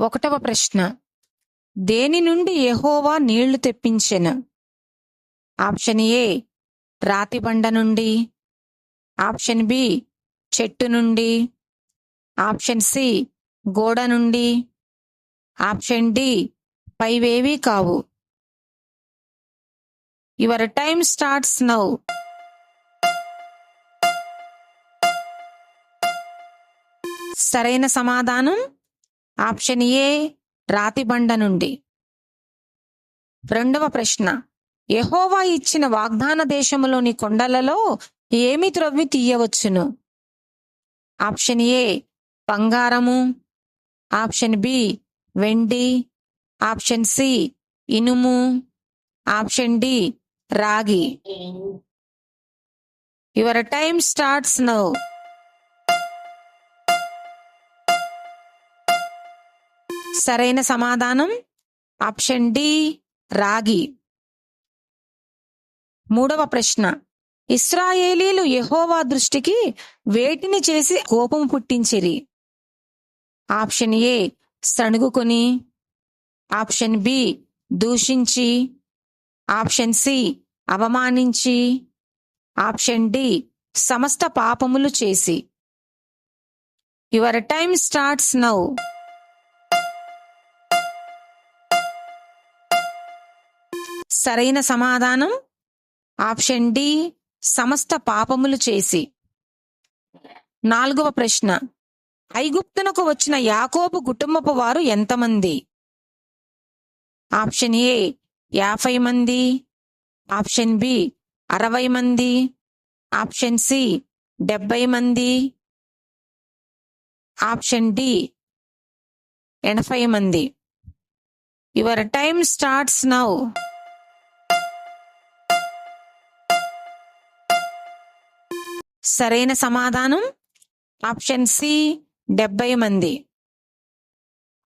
ఒకటవ ప్రశ్న. దేని నుండి ఎహోవా నీళ్ళు తెప్పించెను? ఆప్షన్ ఏ రాతి బండ నుండి. ఆప్షన్ బి చెట్టు నుండి. ఆప్షన్ సి గోడ నుండి. ఆప్షన్ డి పైవేవీ కావు. Your time starts now. సరైన సమాధానం? ఆప్షన్ ఏ రాతి బండ నుండి. రెండవ ప్రశ్న. యెహోవా ఇచ్చిన వాగ్దాన దేశములోని కొండలలో ఏమి త్రవ్వి తీయవచ్చును? ఆప్షన్ ఏ బంగారము. ఆప్షన్ బి వెండి. ఆప్షన్ సి ఇనుము. ఆప్షన్ డి రాగి. Your time starts now. సరైన సమాధానం? ఆప్షన్ డి రాగి. మూడవ ప్రశ్న. ఇస్రాయేలీలు యహోవా దృష్టికి వేటిని చేసి కోపం పుట్టించిరి? ఆప్షన్ ఏ సణుగుకొని. ఆప్షన్ బి దూషించి. ఆప్షన్ సి అవమానించి. ఆప్షన్ డి సమస్త పాపములు చేసి. Your time starts now. సరైన సమాధానం? ఆప్షన్ డి సమస్త పాపములు చేసి. నాలుగవ ప్రశ్న. ఐగుప్తునకు వచ్చిన యాకోబు కుటుంబపు వారు ఎంతమంది? ఆప్షన్ ఏ యాభై మంది. ఆప్షన్ బి అరవై మంది. ఆప్షన్ సి డెబ్బై మంది. ఆప్షన్ డి ఎనభై మంది. Your time starts now. సరైన సమాధానం? ఆప్షన్ సి డెబ్బై మంది.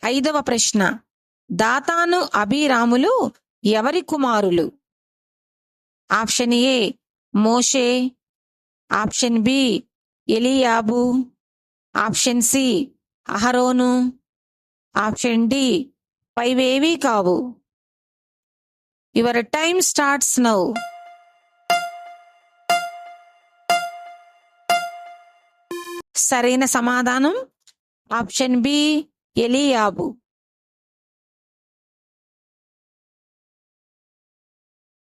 ఐదవ ప్రశ్న. దాతాను అభిరాములు ఎవరి కుమారులు? ఆప్షన్ ఏ మోషే. ఆప్షన్ బి ఎలియాబు. ఆప్షన్ సి అహరోను. ఆప్షన్ డి పైవేవీ కావు. Your time starts now. సరైన సమాధానం? Option B Eliab.